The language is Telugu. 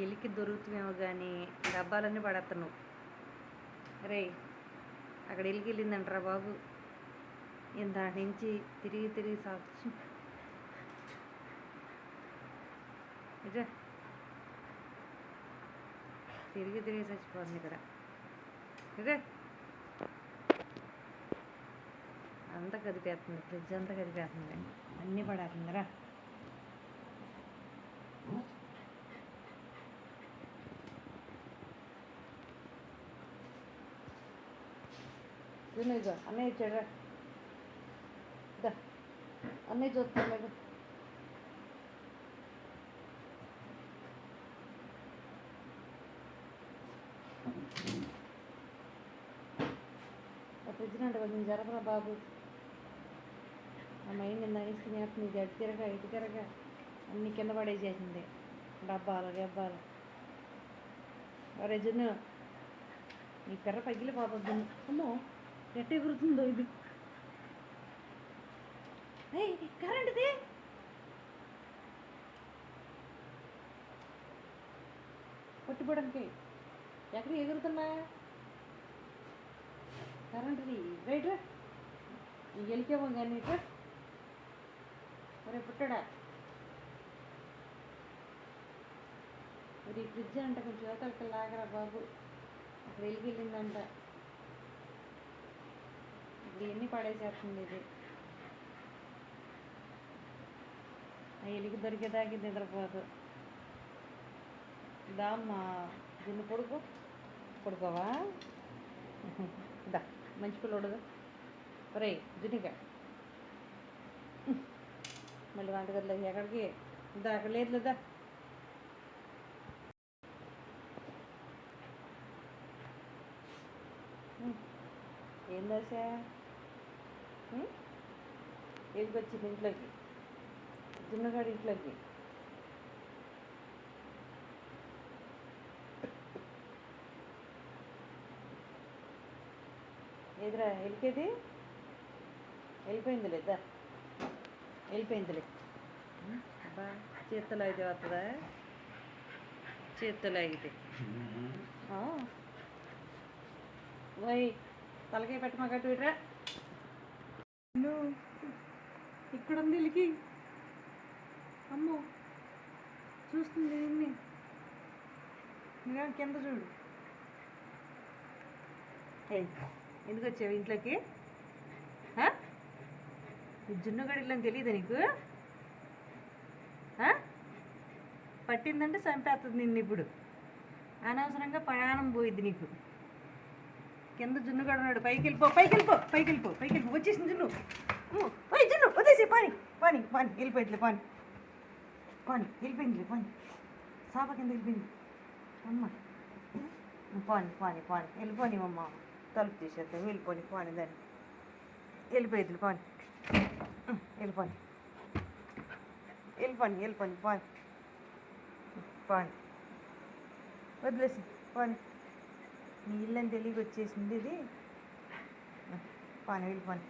ఎలికి దొరుకుతుందేమో కానీ డబ్బాలన్నీ పడేస్తున్నావు రే అక్కడ ఎలికి వెళ్ళిందంటరా బాబు. ఇంత నుంచి తిరిగి తిరిగి సాగు. ఇదే తిరిగి తిరిగి చచ్చిపోతుంది ఇక్కడ. ఇదే అంతా కదిపేస్తుంది ఫ్రిడ్జ్ అంతా కదిపేస్తుంది. అన్నీ పడేస్తుందిరా. తిను ఇదో అన్నయ్య ఇచ్చాడురా దా అన్నయ్య చూస్తాను ఫ్రిడ్జ్ అంటే కొంచెం జరపరా బాబు. ఆ మైండ్ నిన్న అనేసి తినేస్తుంది ఇది అటు తిరగ ఇటు తిరగ. అన్ని కింద పడేసేసింది. డబ్బాలు డబ్బాలు అరే జున్ను ఈ కర్ర పగిలిపోతుంది. అమ్మో. ఎట్టెగురుతుందో ఇది? ఏయ్ కరెంట్ది పట్టుబడంకి ఎక్కడ ఎగురుతున్నా? కరెంట్ది రైట్ నీ గెలికేమో కానీ ఇట్రా ఒరే పుట్టడా. మరి ఫ్రిడ్జ్ అంట కొంచెం యువతలకి లాగరా బాబు. అక్కడ ఎలికి వెళ్ళిందంట. దీన్ని ఎన్ని పడేసేస్తుంది ఇది? ఆ ఎలికి దొరికేదాకి నిద్రపోదు. దామ్మా దీన్ని పొడుకు పొడుకోవా దా మంచి పిల్లడు రే దునిగా మళ్ళీ వంటగదిలో ఎక్కడికి? దా అక్కడ లేదు లేదా ఏం దశ? ఏదికి వచ్చింది ఇంట్లోకి? జున్నగాడి ఇంట్లోకి? ఎదురా వెళ్ళిపోయేది వెళ్ళిపోయింది లేదా వెళ్ళిపోయిందిలే. అబ్బా చేతులు అయితే వస్తుందా చేతులు అయితే. పోయి తలకాయ పెట్టమా కట్టు ఇక్కడ ఉంది ఎలికి అమ్మో. చూస్తుంది ఇన్ని ఇంకా కింద చూడు. ఎందుకు వచ్చావు ఇంట్లోకి? ఆ? జున్ను తెలియదా నీకు? ఆ? పట్టిందంటే చంపేస్తుంది నిన్ను ఇప్పుడు. అనవసరంగా ప్రయాణం పోయిద్ది నీకు. కింద జున్ను ఉన్నాడు పైకి వెళ్ళిపో పైకి వెళ్ళిపో పైకి వెళ్ళిపో పైకి వెళ్ళిపో వచ్చేసింది జున్ను. పై ఓయ్ జున్ను వదిలేసి పాని పాని పాని. వెళ్ళిపోయిందిలే పాని. పాని వెళ్ళిపోయిందిలే పాని. సాప కింద వెళ్ళిపోయింది. అమ్మ. పాని పాని పాని. వెళ్ళిపోని అమ్మ. తలుపు తీసేద్దాం వెళ్ళిపోని పాని దాన్ని. వెళ్ళిపోయింది పాని. వెళ్ళిపోని. వెళ్ళిపోని వెళ్ళిపోని పాని. పాని. వదిలేసి పాని. నీళ్ళని తెలియక వచ్చేసింది ఇది. పాని వెళ్ళిపోని